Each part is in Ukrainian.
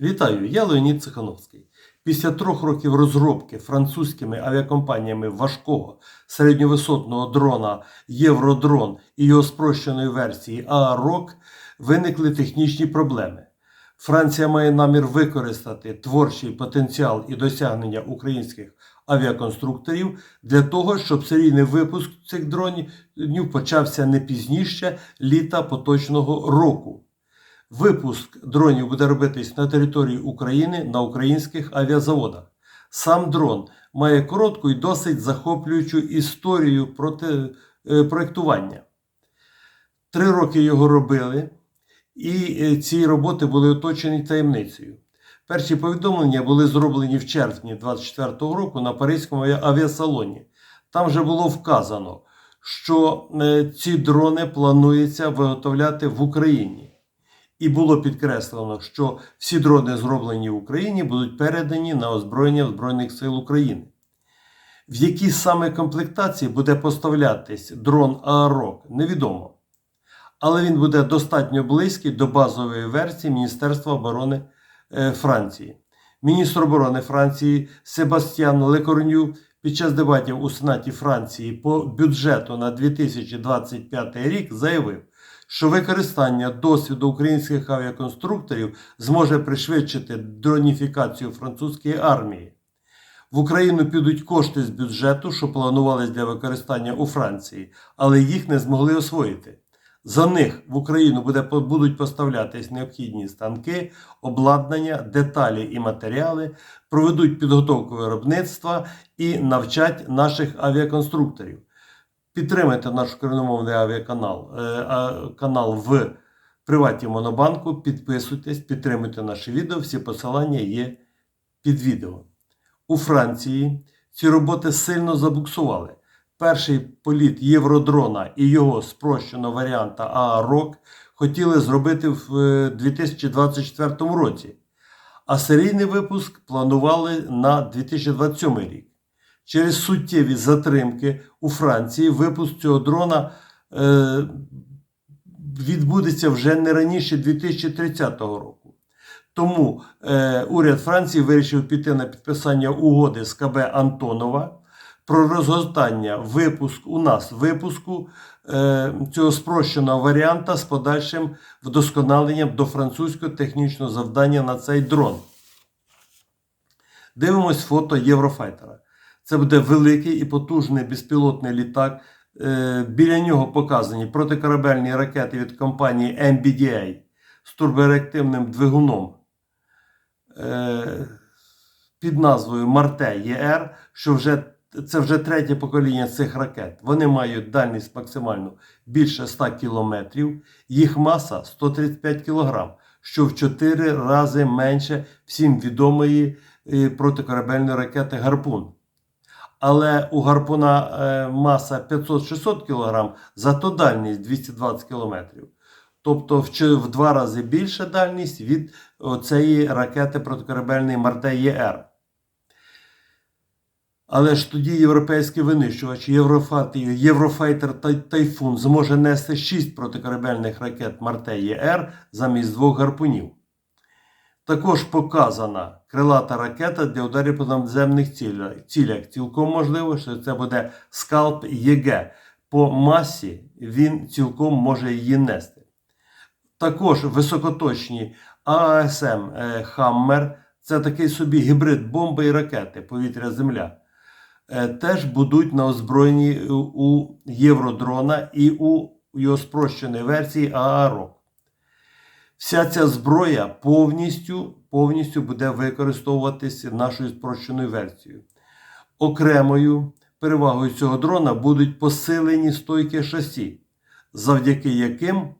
Вітаю, я Леонід Цихановський. Після трьох років розробки французькими авіакомпаніями важкого середньовисотного дрона Євродрон і його спрощеної версії ААРОК виникли технічні проблеми. Франція має намір використати творчий потенціал і досягнення українських авіаконструкторів для того, щоб серійний випуск цих дронів почався не пізніше літа поточного року. Випуск дронів буде робитись на території України на українських авіазаводах. Сам дрон має коротку і досить захоплюючу історію проти, е, проєктування. Три роки його робили, і е, ці роботи були оточені таємницею. Перші повідомлення були зроблені в червні 2024 року на Паризькому авіасалоні. Там вже було вказано, що е, ці дрони планується виготовляти в Україні. І було підкреслено, що всі дрони, зроблені в Україні, будуть передані на озброєння Збройних сил України. В якій саме комплектації буде поставлятись дрон ААРОК, невідомо. Але він буде достатньо близький до базової версії Міністерства оборони е, Франції. Міністр оборони Франції Себастьян Лекорню під час дебатів у Сенаті Франції по бюджету на 2025 рік заявив, що використання досвіду українських авіаконструкторів зможе пришвидшити дроніфікацію французької армії. В Україну підуть кошти з бюджету, що планувались для використання у Франції, але їх не змогли освоїти. За них в Україну буде, будуть поставлятись необхідні станки, обладнання, деталі і матеріали, проведуть підготовку виробництва і навчать наших авіаконструкторів. Підтримайте наш україномовний авіаканал е, канал в приваті Монобанку. Підписуйтесь, підтримуйте наші відео. Всі посилання є під відео. У Франції ці роботи сильно забуксували. Перший політ Євродрона і його спрощеного варіанта ААРОК хотіли зробити в е, 2024 році, а серійний випуск планували на 2027 рік. Через суттєві затримки у Франції випуск цього дрона е, відбудеться вже не раніше 2030 року. Тому е, уряд Франції вирішив піти на підписання угоди з КБ Антонова про розгортання випуск у нас випуску е, цього спрощеного варіанта з подальшим вдосконаленням до французького технічного завдання на цей дрон. Дивимось фото Єврофайтера. Це буде великий і потужний безпілотний літак. Е, Біля нього показані протикорабельні ракети від компанії MBDA з турбореактивним двигуном е, під назвою Марте ЄР, що вже це вже третє покоління цих ракет. Вони мають дальність максимально більше 100 км, їх маса 135 кг, що в 4 рази менше всім відомої е, протикорабельної ракети Гарпун. Але у гарпуна е, маса 500-600 кг, зато дальність 220 км. Тобто в, два рази більша дальність від цієї ракети протикорабельної Марте ЄР. Але ж тоді європейський винищувач Єврофайтер Тайфун зможе нести 6 протикорабельних ракет Марте ЄР замість двох гарпунів. Також показана крилата ракета для ударів по надземних цілях. Цілком можливо, що це буде скалп ЄГ. По масі він цілком може її нести. Також високоточні АСМ е, Хаммер це такий собі гібрид бомби і ракети повітря-земля. е, Теж будуть на озброєнні у- Євродрона і у його спрощеній версії ААРОК. Вся ця зброя повністю, повністю буде використовуватися нашою спрощеною версією. Окремою перевагою цього дрона будуть посилені стойки шасі, завдяки яким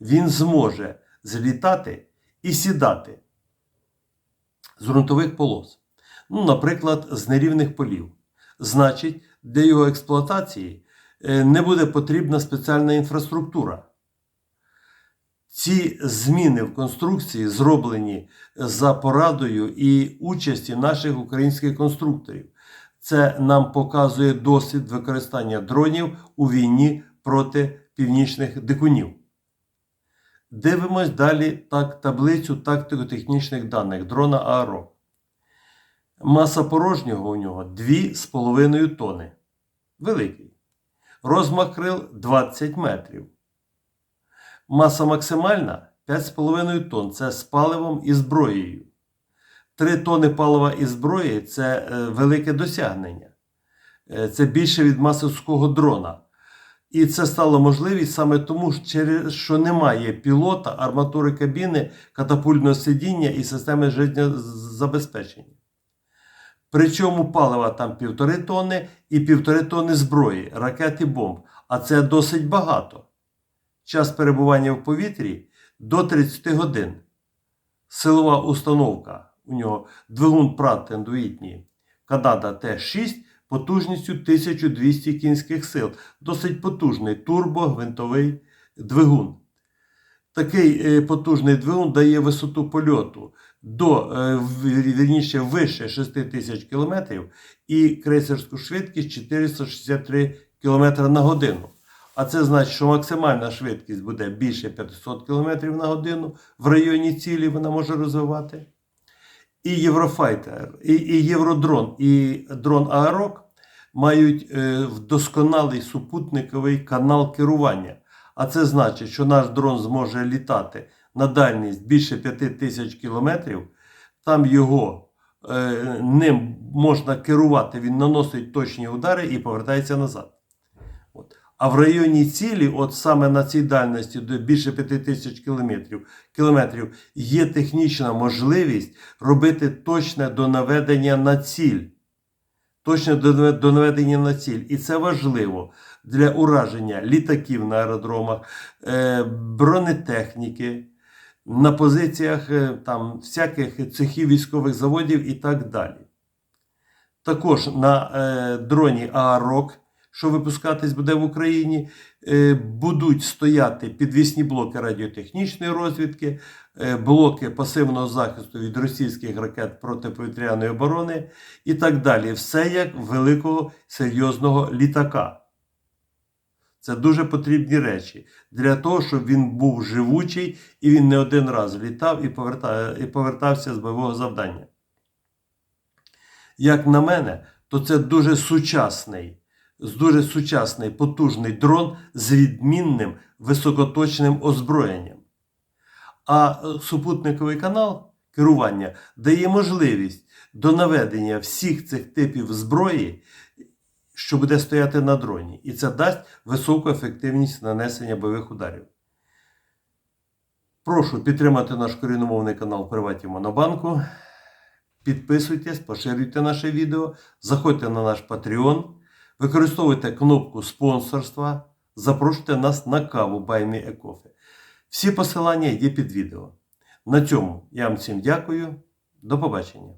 він зможе злітати і сідати з ґрунтових полос, ну, наприклад, з нерівних полів. Значить, для його експлуатації е, не буде потрібна спеціальна інфраструктура. Ці зміни в конструкції зроблені за порадою і участі наших українських конструкторів. Це нам показує досвід використання дронів у війні проти північних дикунів. Дивимось далі так, таблицю тактико-технічних даних дрона АРО. Маса порожнього у нього 2,5 тони. Великий. Розмах крил 20 метрів. Маса максимальна 5,5 тонн. Це з паливом і зброєю. 3 тони палива і зброї це е, велике досягнення. Е, Це більше від масовського дрона. І це стало можливість саме тому, що немає пілота, арматури кабіни, катапультного сидіння і системи життєзабезпечення. Причому палива там півтори тонни і півтори тонни зброї, ракет і бомб. А це досить багато. Час перебування в повітрі до 30 годин. Силова установка у нього двигун Pratt Whitney Канада Т6 потужністю 1200 кінських сил. Досить потужний турбо-гвинтовий двигун. Такий е, потужний двигун дає висоту польоту до е, вірніше вище 6000 км і крейсерську швидкість 463 км на годину. А це значить, що максимальна швидкість буде більше 500 км на годину в районі цілі вона може розвивати. І Єврофайтер, і, і Євродрон, і дрон Аерок мають е, вдосконалий супутниковий канал керування. А це значить, що наш дрон зможе літати на дальність більше 5000 кілометрів. Там його е, ним можна керувати, він наносить точні удари і повертається назад. А в районі цілі, от саме на цій дальності до більше 5000 кілометрів, кілометрів, є технічна можливість робити точне донаведення на ціль. Точне донаве- донаведення на ціль. І це важливо для ураження літаків на аеродромах, е, бронетехніки, на позиціях е, там, всяких цехів військових заводів і так далі. Також на е, дроні ААРОК, що випускатись буде в Україні, е, будуть стояти підвісні блоки радіотехнічної розвідки, е, блоки пасивного захисту від російських ракет протиповітряної оборони і так далі. Все як великого серйозного літака. Це дуже потрібні речі для того, щоб він був живучий і він не один раз літав і, поверта... і повертався з бойового завдання. Як на мене, то це дуже сучасний, дуже сучасний потужний дрон з відмінним високоточним озброєнням. А е, супутниковий канал керування дає можливість до наведення всіх цих типів зброї, що буде стояти на дроні. І це дасть високу ефективність нанесення бойових ударів. Прошу підтримати наш корінномовний канал Приваті Монобанку. Підписуйтесь, поширюйте наше відео, заходьте на наш Patreon, використовуйте кнопку спонсорства, запрошуйте нас на каву Buy Me. Всі посилання є під відео. На цьому я вам всім дякую. До побачення.